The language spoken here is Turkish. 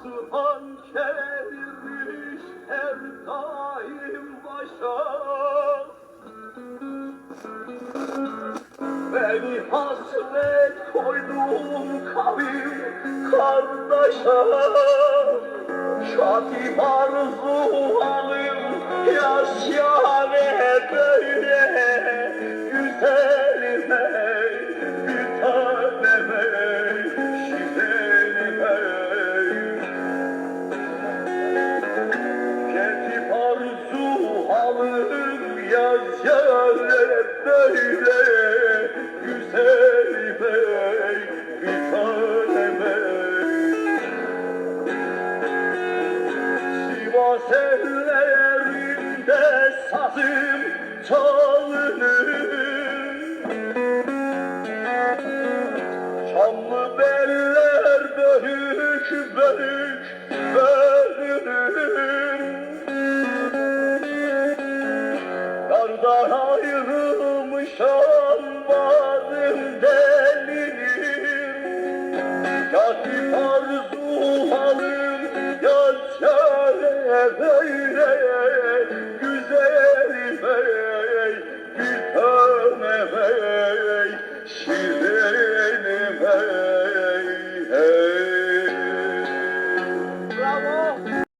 Osman çevirmiş her daim başa. Beni hasret koydum kavim kardeşa Şatim arzu alim yaş yâre böyle halım yaz yâre böyle. Güzelime bir taneme Sivas ellerinde sazım çalınır. Şamlı beller bölük bölük oh you do.